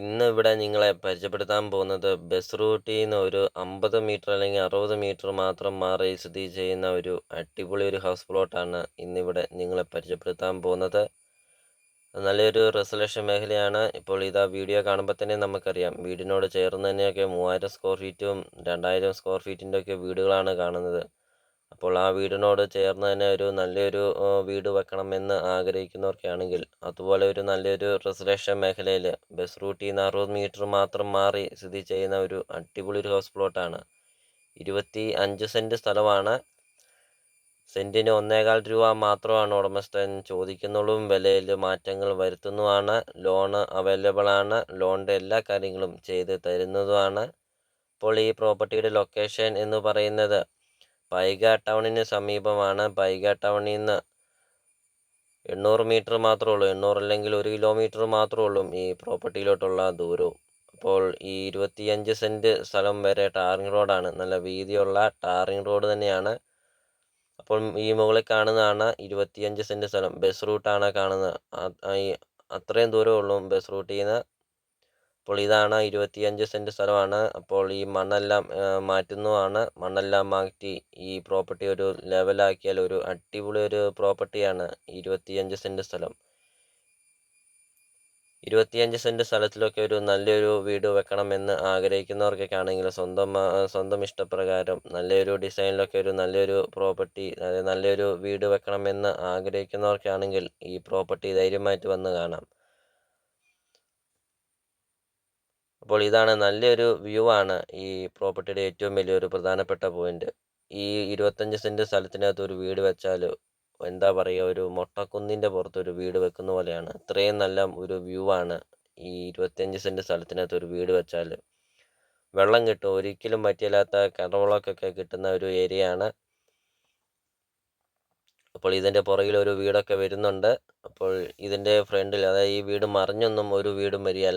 ഇന്ന് ഇവിടെ നിങ്ങളെ പരിചയപ്പെടുത്താൻ പോകുന്നത് ബസ് റൂട്ടിൽ നിന്ന് ഒരു അമ്പത് മീറ്റർ അല്ലെങ്കിൽ അറുപത് മീറ്റർ മാത്രം മാറി സ്ഥിതി ചെയ്യുന്ന ഒരു അടിപൊളി ഒരു ഹൗസ് പ്ലോട്ടാണ് ഇന്നിവിടെ നിങ്ങളെ പരിചയപ്പെടുത്താൻ പോകുന്നത്. നല്ലൊരു റെസലേഷൻ മേഖലയാണ്. ഇപ്പോൾ ഇതാ വീഡിയോ കാണുമ്പോൾ തന്നെ നമുക്കറിയാം. വീടിനോട് ചേർന്ന് തന്നെയൊക്കെ മൂവായിരം സ്ക്വയർ ഫീറ്റും രണ്ടായിരം സ്ക്വയർ ഫീറ്റിന്റെ ഒക്കെ വീടുകളാണ് കാണുന്നത്. അപ്പോൾ ആ വീടിനോട് ചേർന്ന് തന്നെ ഒരു നല്ലൊരു വീട് വെക്കണമെന്ന് ആഗ്രഹിക്കുന്നവർക്കാണെങ്കിൽ അതുപോലെ ഒരു നല്ലൊരു റെസിഡൻഷ്യൽ മേഖലയിൽ ബസ് റൂട്ടിൽ നിന്ന് അറുപത് മീറ്റർ മാത്രം മാറി സ്ഥിതി ചെയ്യുന്ന ഒരു അടിപൊളി ഒരു ഹൗസ് പ്ലോട്ടാണ് ഇരുപത്തി അഞ്ച് സെന്റ് സ്ഥലമാണ്. സെന്റിന് ഒന്നേകാൽ രൂപ മാത്രമാണ് ഉടമസ്ഥൻ ചോദിക്കുന്നുള്ളൂ. വിലയിൽ മാറ്റങ്ങൾ വരുത്തുന്നതുമാണ്. ലോണ് അവൈലബിൾ ആണ്. ലോണിന്റെ എല്ലാ കാര്യങ്ങളും ചെയ്ത് തരുന്നതുമാണ്. അപ്പോൾ ഈ പ്രോപ്പർട്ടിയുടെ ലൊക്കേഷൻ എന്ന് പറയുന്നത് പൈക ടൗണിന് സമീപമാണ്. പൈക ടൗണിൽ നിന്ന് എണ്ണൂറ് മീറ്റർ മാത്രമേ ഉള്ളൂ. എണ്ണൂറ് അല്ലെങ്കിൽ ഒരു കിലോമീറ്റർ മാത്രമേ ഉള്ളൂ ഈ പ്രോപ്പർട്ടിയിലോട്ടുള്ള ദൂരവും. അപ്പോൾ ഈ ഇരുപത്തിയഞ്ച് സെന്റ് സ്ഥലം വരെ ടാറിങ് റോഡാണ്. നല്ല വീതിയുള്ള ടാറിങ് റോഡ് തന്നെയാണ്. അപ്പോൾ ഈ മുകളിൽ കാണുന്നതാണ് ഇരുപത്തിയഞ്ച് സെന്റ് സ്ഥലം. ബസ് റൂട്ടാണ് കാണുന്നത്. അത്രയും ദൂരമേ ഉള്ളൂ ബസ് റൂട്ടിൽ നിന്ന്. അപ്പോൾ ഇതാണ് ഇരുപത്തിയഞ്ച് സെന്റ് സ്ഥലമാണ്. അപ്പോൾ ഈ മണ്ണെല്ലാം മാറ്റുന്നതാണ്. മണ്ണെല്ലാം മാറ്റി ഈ പ്രോപ്പർട്ടി ഒരു ലെവലാക്കിയാൽ ഒരു അടിപൊളി ഒരു പ്രോപ്പർട്ടിയാണ് ഇരുപത്തിയഞ്ച് സെന്റ് സ്ഥലം. ഇരുപത്തിയഞ്ച് സെന്റ് സ്ഥലത്തിലൊക്കെ ഒരു നല്ലൊരു വീട് വെക്കണമെന്ന് ആഗ്രഹിക്കുന്നവർക്കൊക്കെ ആണെങ്കിൽ സ്വന്തം സ്വന്തം ഇഷ്ടപ്രകാരം നല്ലൊരു ഡിസൈനിലൊക്കെ ഒരു നല്ലൊരു പ്രോപ്പർട്ടി നല്ലൊരു വീട് വെക്കണമെന്ന് ആഗ്രഹിക്കുന്നവർക്കാണെങ്കിൽ ഈ പ്രോപ്പർട്ടി ധൈര്യമായിട്ട് വന്ന് കാണാം. അപ്പോൾ ഇതാണ് നല്ലൊരു വ്യൂ ആണ് ഈ പ്രോപ്പർട്ടിയുടെ ഏറ്റവും വലിയൊരു പ്രധാനപ്പെട്ട പോയിന്റ്. ഈ ഇരുപത്തഞ്ച് സെന്റ് സ്ഥലത്തിനകത്ത് ഒരു വീട് വെച്ചാൽ എന്താ പറയുക ഒരു മൊട്ടക്കുന്നിന്റെ പുറത്ത് ഒരു വീട് വെക്കുന്ന പോലെയാണ്. അത്രയും നല്ല ഒരു വ്യൂ ആണ് ഈ ഇരുപത്തഞ്ച് സെന്റ് സ്ഥലത്തിനകത്ത് ഒരു വീട് വെച്ചാൽ വെള്ളം കിട്ടും. ഒരിക്കലും പറ്റിയില്ലാത്ത കിണറുകളൊക്കെ കിട്ടുന്ന ഒരു ഏരിയ ആണ്. അപ്പോൾ ഇതിന്റെ പുറകിൽ ഒരു വീടൊക്കെ വരുന്നുണ്ട്. അപ്പോൾ ഇതിന്റെ ഫ്രണ്ടിൽ അതായത് ഈ വീട് മറിഞ്ഞൊന്നും ഒരു വീടും വരികയല്ല.